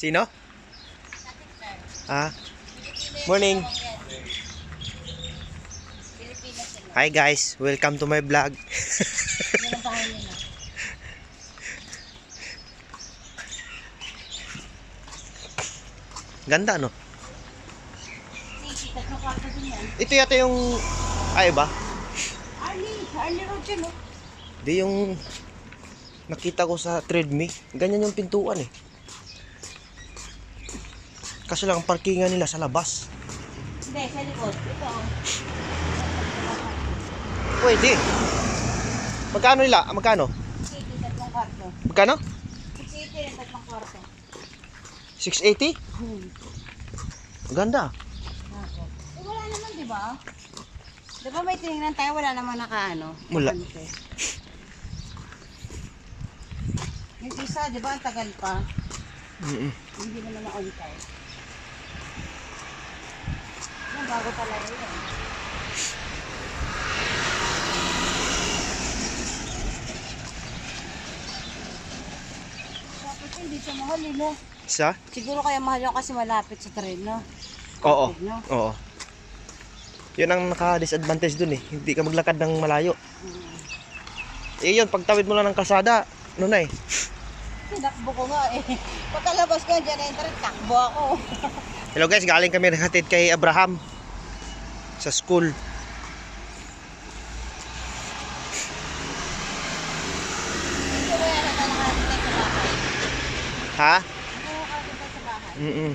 Sino? Ah. Morning. Hi guys, welcome to my vlog. Ganda no? Ito yata yung ay ba? Arlie. Di yung nakita ko sa treadmill. Ganyan yung pintuan eh. Kaso lang ang parkingan nila sa labas. Hindi, sa likod. Ito. Pwede. Magkano nila? Magkano? City, tatlong kwarto. Magkano? City, rin tatlong kwarto. 680? Hmm. Maganda. Eh, wala naman, di ba? Di ba may tinignan tayo, wala naman naka, ano? Wala. Yung isa, di ba, ang tagal pa. Mm-mm. Hindi naman na-on-time. Yan, bago talaga yun. Dapat hindi siya mahal eh, no? Sa? Siguro kaya mahal yun kasi malapit sa tren, no? Oo. No? Oo. Yun ang naka-disadvantage dun eh. Hindi ka maglakad ng malayo. Mm. Eh yun, pagtawid mo lang ng kalsada, ano na eh. Tinakbo ko nga eh. Pagkalabas ko dyan na tren, takbo ako. Hello guys, galing kami naghatid kay Abraham sa school. Ha? Bahay. Mm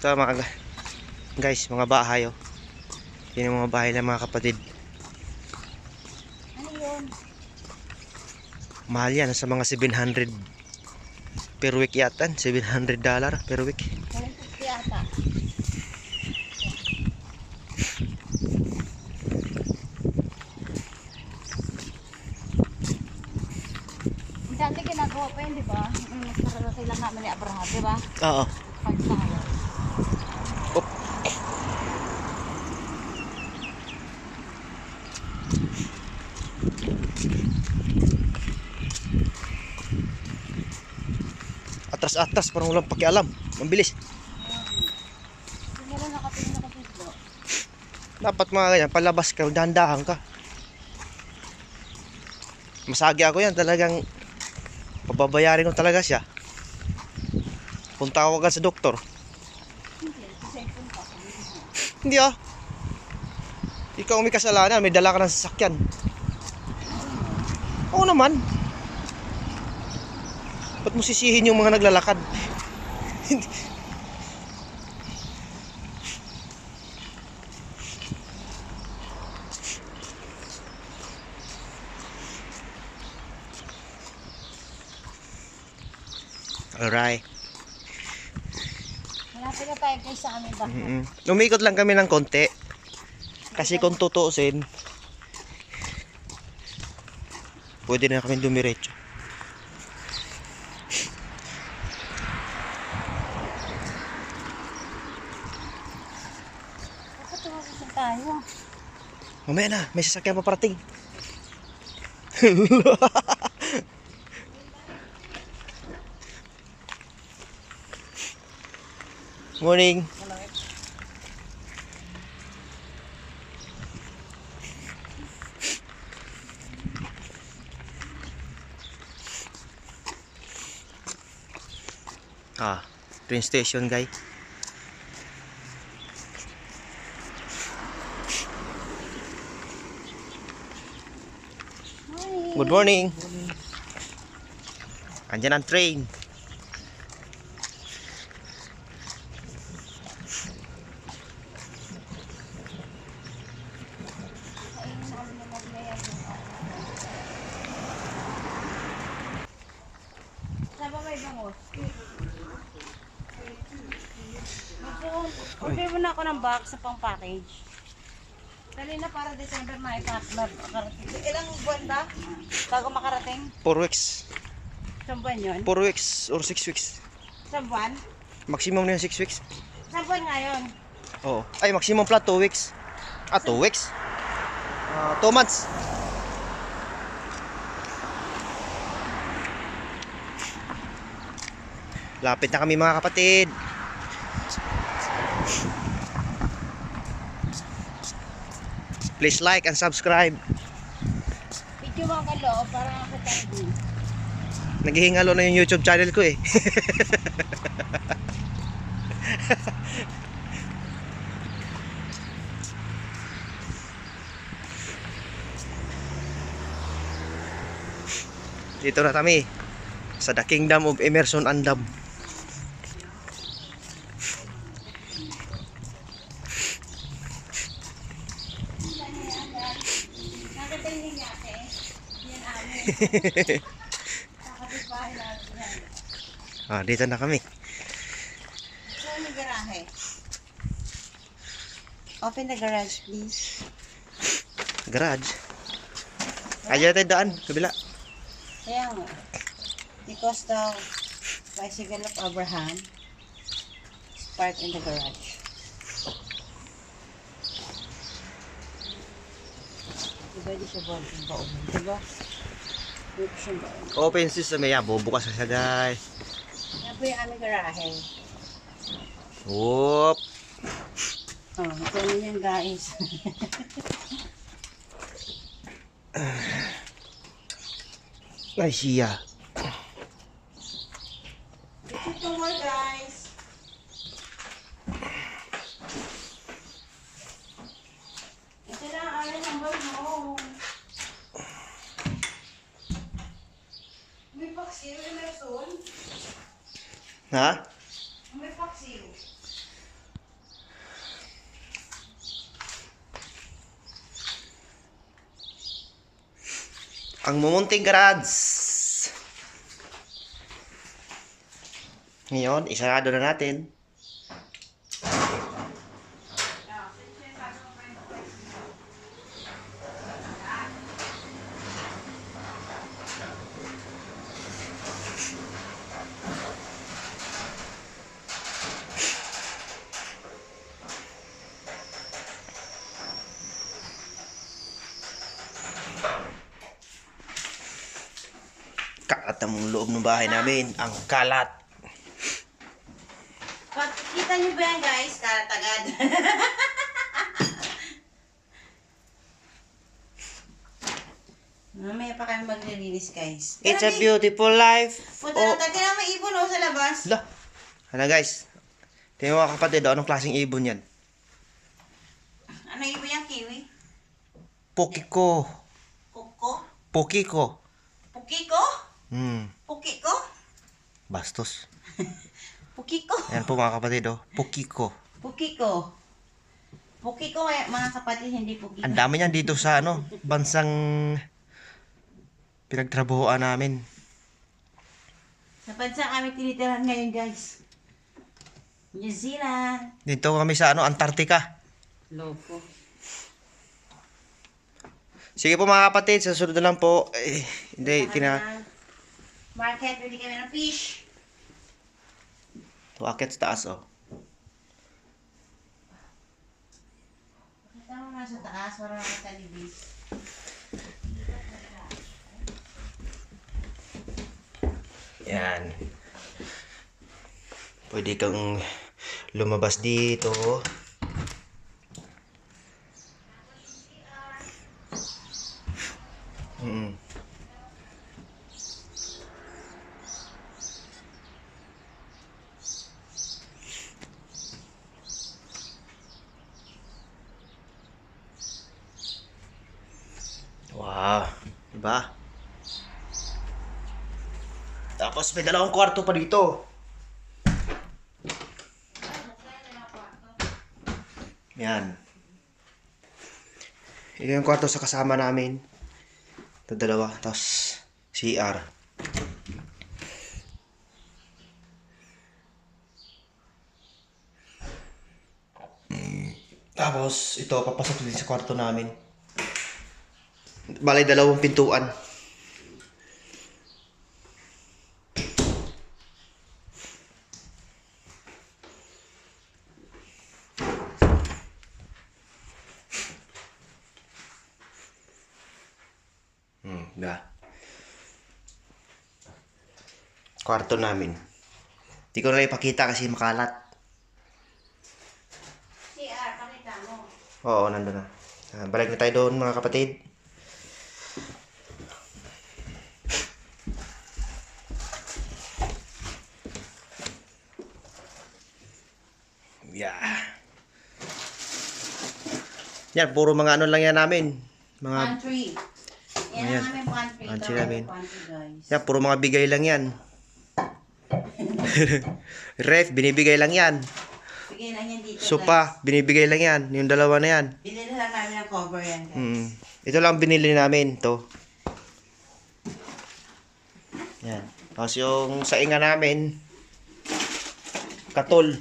Ito mga ga- guys, mga bahay oh. Yun yung mga bahay ng mga kapatid. Ano yun? Mahal yan, sa mga 700 per week yata. 700 dollar per week. Walang tuti yata. Dati ginagawa pa yun, di ba? Yung nagkararating lang namin ni Abraham, di ba? Oo. Op. Atras-atras, parang walang pakialam. Mabilis. Dapat mga ganyan, palabas ka, dahan-dahan ka. Masagi ako yan, talagang pababayarin ko talaga siya. Punta ako agad sa doktor. Hindi, ah. Ikaw may kasalanan, may dala ka ng sasakyan. Oo naman. Ba't mo sisihin yung mga naglalakad? Alright. Malapit na tayo kay sa aming bahay. Mm-mm. Umikot lang kami ng konti. Kasi kung tutuusin, pwede na kami dumiretso. Tumakas tayo? Mamaya na, may sasakyan pa Morning. Ah, train station guy. Hi. Good morning. Andyan ang train. Saan ba may bangos? Order mo na ako ng box sa pang package. Dali na para December may makarating. Ilang buwan ba? Bago makarating? 4 weeks. Isang buwan yun? 4 weeks or 6 weeks. Isang buwan? Maximum na 6 weeks. Isang buwan nga yun. Oo. Ay, maximum pala 2 weeks. Ah, 2 weeks? 2 months. Lapit na kami mga kapatid. Please like and subscribe. Video mo ka loob para makita din. Naghihingalo na yung YouTube channel ko eh. Dito na kami sa The Kingdom of Emerson Andam. Nakita yung niya eh. Yan amin. Kakabit bahay natin yan. Ah, dito na kami. Saan yung garahe? Open the garage, please. Garage. Ayan tayo daan, kabila. Kaya nga. Because the bicycle of Abraham is parked in the garage. Diba di siya baon baon? Diba? Dito siya baon. Open system yan, bubukas na siya guys. Yan po yung aming garahe. Whoop. Oh, ito na yan guys. Ay, siya. Ito mo guys. Ito na ang aming number mo. May paksiw yung Nelson. Ha? May paksiw. Ang mumunting garage. Ngayon, isarado na natin. Kalat ang loob ng bahay namin. Ang kalat. Kita niyo ba yan guys? Karatagad. Mamaya pa kami maglilinis guys. It's a beautiful life. Punta Oh, na tayo. Kailangan may ibon oh, sa labas. la. Ano guys? Tingnan mo kapatid, oh, anong klaseng ibon yan? Ano ibon yung kiwi? Pokiko. Kuko? Pokiko. Pukiko? Hmm, Pukiko? bastos. Pukiko? Ayan po mga kapatid, oh. Pokiko. Pukiko. Pukiko kaya mga kapatid, hindi pukiko. Ang dami niyan dito sa ano, bansang pinagtrabahoan namin. Sa bansa kami tinitirahan ngayon guys. New Zealand. Dito kami sa ano, Antarctica. Loko. Sige po mga kapatid, sa sunod na lang po. Eh, hindi, tina... Market, pwede kami ng fish. Tuakit sa taas, oh. Kita mo nasa taas, para makita ni Bis. Yan. Pwede kang lumabas dito. Mm. Wow, diba? Tapos may dalawang kwarto pa dito. Yan. Ito yung kwarto sa kasama namin. Ito dalawa. Tapos CR. Tapos ito papasok din sa kwarto namin. Balay dalawang pintuan. Hmm, da. Kwarto namin. Hindi ko na ipakita kasi makalat. CR, pakita mo. Oo, nandun na. Ah, balik na tayo doon mga kapatid. Yeah. Yan, puro mga ano lang yan namin. Mga, Pantry. Yan ang aming. Pantry Ito, namin. Pantry, guys. yan, puro mga bigay lang yan. Ref, binibigay lang yan. Bigay lang yan dito. Sopa, binibigay lang yan. Yung dalawa na yan. Binili lang namin ng cover yan, guys. Mm. Ito lang binili namin to. Yan. Tapos yung sainga namin, katol.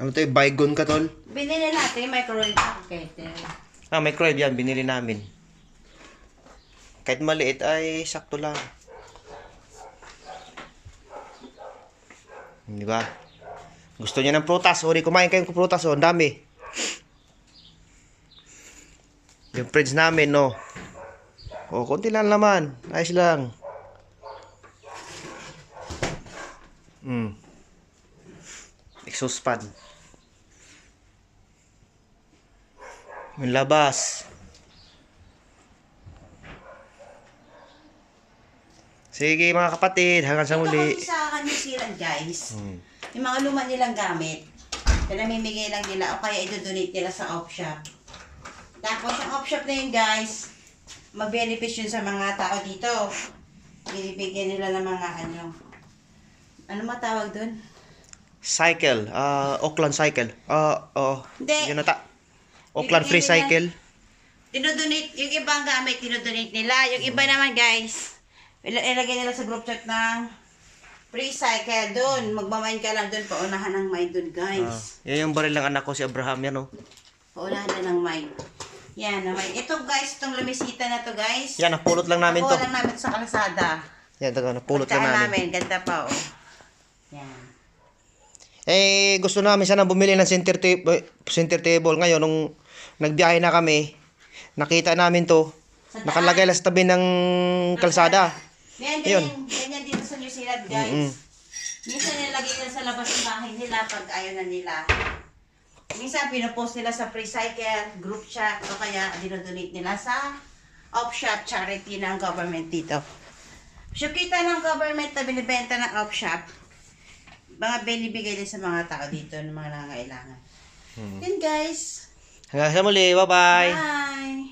Ano to yung bygone katol? Binili natin yung microwave packet. Ah, microwave yan, binili namin. Kahit maliit ay sakto lang. Di ba? Gusto niya ng prutas. Uri, kumain kayo ng prutas. Oh, ang dami. Yung fridge namin, no. Oh, konti lang laman. Ayos lang. Hmm. Exhaust fan. Yung labas. Sige mga kapatid, hanggang sa Ito muli. kasi sa Zealand, guys. Hmm. Yung mga luma nilang gamit. Na namimigay lang nila o kaya i-donate nila sa op shop. Tapos yung op shop na yun, guys, mag-benefit yun sa mga tao dito. Binibigyan nila ng mga ano. Ano matawag doon? Cycle, ah, Auckland Cycle. Ah, oo. Hindi. Yun ata. Auckland Free Cycle. Dinodonate, yung ibang gamit, dinodonate nila. Yung iba naman, guys, ilagay nila sa group chat ng free cycle doon. Magmamain ka lang doon, paunahan ng mind doon, Ah, guys. yan yung baril ng anak ko si Abraham yan, oh. Paunahan na ng mind. Yan, na mind. Ito, guys, itong lamisita na to, guys. Yan, napulot lang namin to. Nakuha lang namin sa kalsada. Yan, taga, napulot lang Pagkaan namin. namin. Ganda pa, oh. Yan. Eh, gusto namin sana bumili ng center, table, center table. Ngayon, nung nagbiyahe na kami, nakita namin to. Nakalagay lang sa tabi ng kalsada. Yan, ganyan, ganyan dito sa New Zealand, guys. Mm-mm. Minsan nilagay nila sa labas ng bahay nila pag ayaw na nila. Minsan pinopost nila sa free cycle, group chat, o kaya dinodonate nila sa op shop charity ng government dito. So kita ng government na binibenta ng op shop, mga binibigay din sa mga tao dito ng mga nangangailangan. Hmm. Yun guys. Hanggang sa muli, bye-bye. Bye!